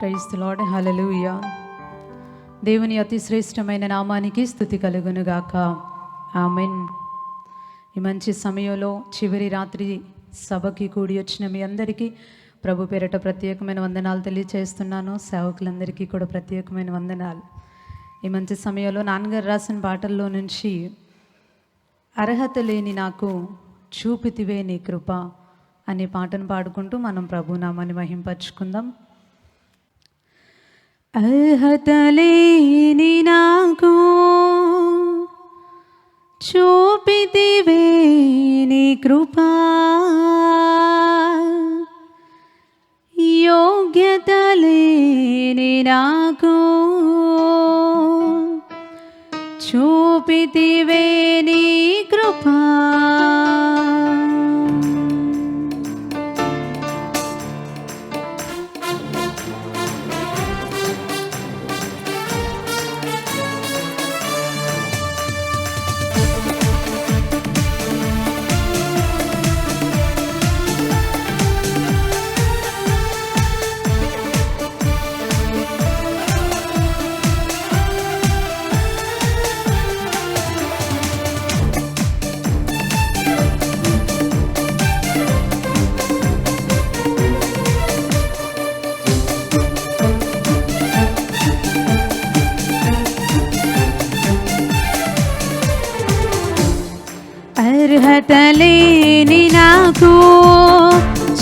Praise lord హల్లెలూయా దేవుని అతి శ్రేష్టమైన నామానికి స్థుతి కలుగునుగాక ఆమెన్ ఈ మంచి సమయంలో చివరి రాత్రి సభకి కూడి వచ్చిన మీ అందరికీ ప్రభు పేరట ప్రత్యేకమైన వందనాలు తెలియచేస్తున్నాను. సేవకులందరికీ కూడా ప్రత్యేకమైన వందనాలు. ఈ మంచి సమయంలో నాన్నగారు రాసిన పాటల్లో నుంచి అర్హత లేని నాకు చూపితివే నీ కృప అనే పాటను పాడుకుంటూ మనం ప్రభునామాన్ని మహింపరుచుకుందాం. అర్హత లేని నాకు. చూపితివే నీ కృపా. యోగ్యత లేని నాకు. అర్హత నాకు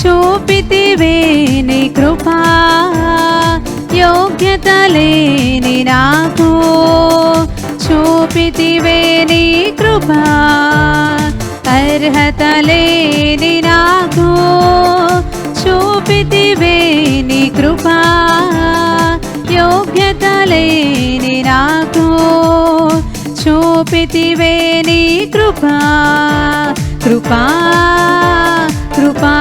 చూపితివేని కృపా యోగ్యత లేని నాకు చూపితివేని కృపా అర్హత లేని నాకు చూపితివేని కృపా యోగ్యత లేని నాకు చూపితివే నీ కృపా. కృపా కృపా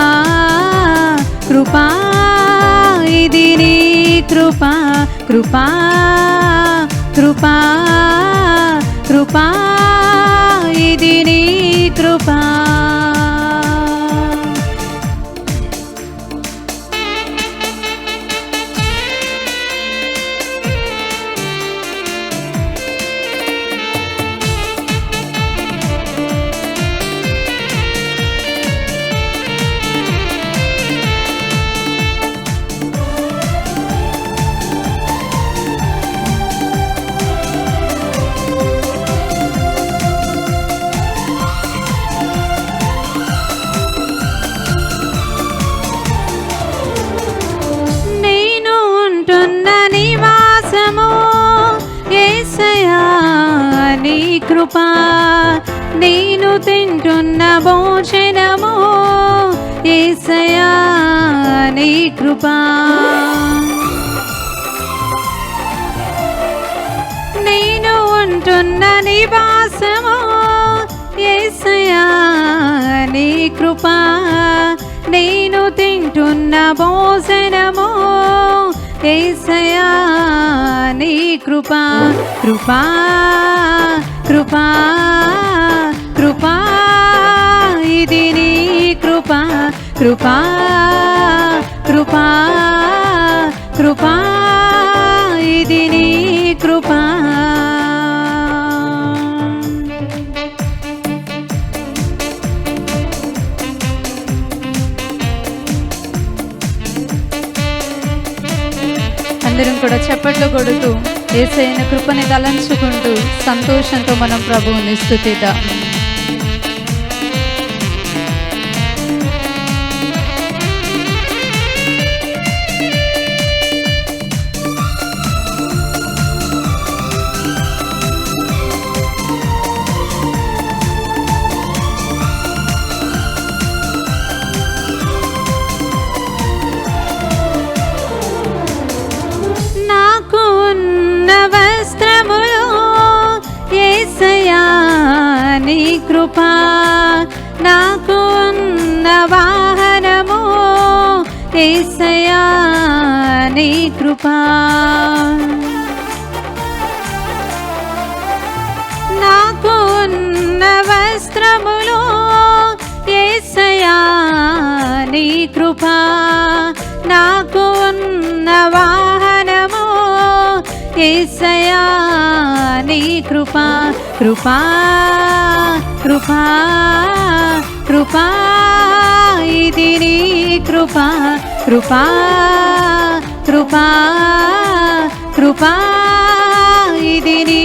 కృపా. ఇది నీ కృపా. కృపా కృపా కృపా. ఇది నేను తింటున్న భోజనము ఏసయా నీ కృపా. నేను ఉంటున్న నివాసము ఏసయా నీ కృపా. నేను తింటున్న భోజనము ఏసయా నీ కృపా. కృపా. కృపా కృపా ఇది నీ కృపా. కృపా కృపా కృపా ఇది నీ కృపా. అందరం కూడా చప్పట్లు కొడుతూ ఏసైన కృపని తలంచుకుంటూ సంతోషంతో మనం ప్రభువుని స్థుతిద్దాం. వాహనము ఏసయా నీ కృపా. నాకు ఉన్న వస్త్రములు ఏసయా నీ కృపా. నాకు ఉన్న వాహనము ఏసయా నీ కృపా. కృపా కృపా. కృపా ఇది నీ కృపా కృపా కృపా కృపా ఇది నీ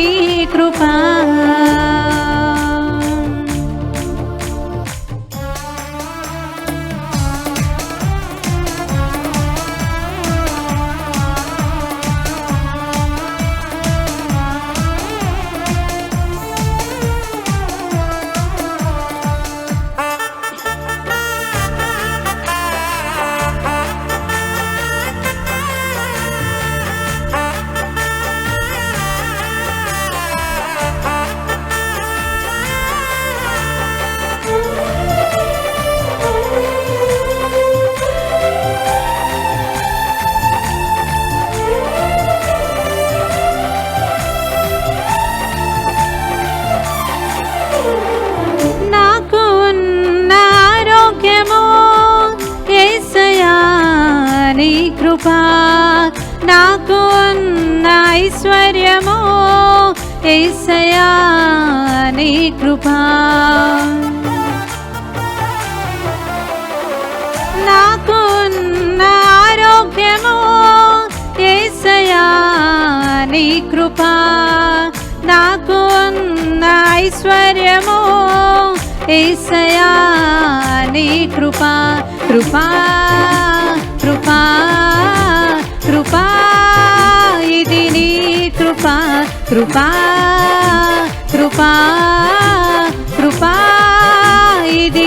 కృపా నాకు ఉన్న ఐశ్వర్యము ఏసయా నీ కృపా. నాకు ఉన్న ఆరోగ్యము ఏసయా నీ కృపా. నాకు ఉన్న ఐశ్వర్యము ఏసయా నీ కృపా కృపా. కృపా కృపా. కృపా కృపా కృపా ఇది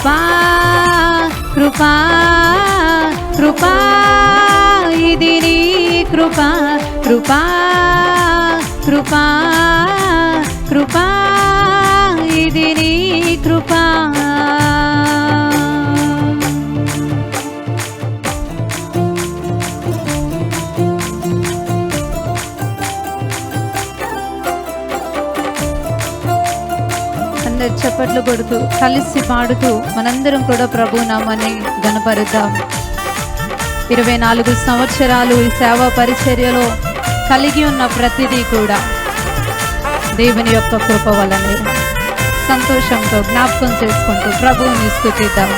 కృపా కృపా కృపా ఇది నీ కృపా కృపా కృపా కృపా ఇది నీ కృపా. చప్పట్లు కొడుతూ కలిసి పాడుతూ మనందరం కూడా ప్రభు నామని గణపరుద్దాం ఇరవై నాలుగు సంవత్సరాలు ఈ సేవా పరిచర్యలో కలిగి ఉన్న ప్రతిదీ కూడా దేవుని యొక్క కృప వలనే సంతోషంతో జ్ఞాపకం చేసుకుంటూ ప్రభువుని స్థుతిద్దాం.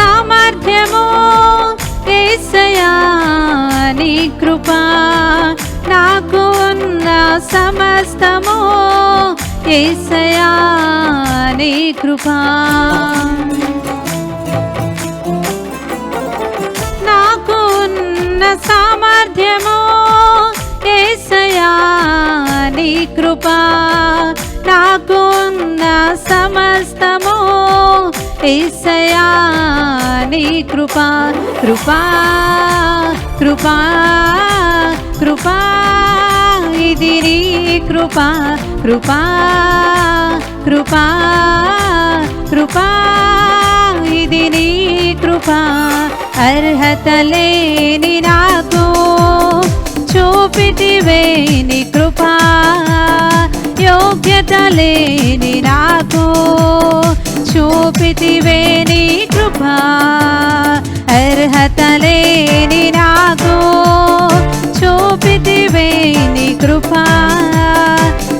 సామర్థ్యము ఏసయా నీ కృపా. నాకు ఉన్న సమస్తము ఏసయా నీ కృపా. నాకు ఉన్న సామర్థ్యము ఏసయా నీ కృపా. నాకు ఉన్న సమస్తము ఏసయా కృపా కృపా కృపా కృపా ఇది నీ కృపా కృపా కృపా కృపా ఇది నీ కృపా అర్హత లేని నాకు చూపితివే నీ కృపా యోగ్యత లేని నాకు చూపితివే నీ కృపా. అర్హత లేని నాకు చూపితివే నీ కృపా.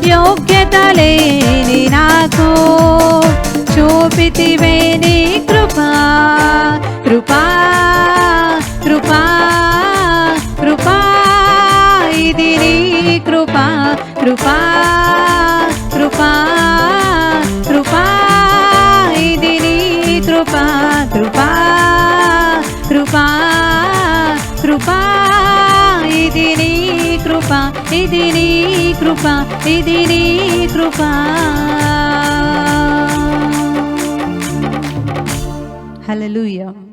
యోగ్యత లేని నాకు చూపితివే నీ కృపా కృపా కృపా కృపా. ఇది నీ కృప ఇది నీ కృప ఇది నీ కృప. హల్లెలూయా.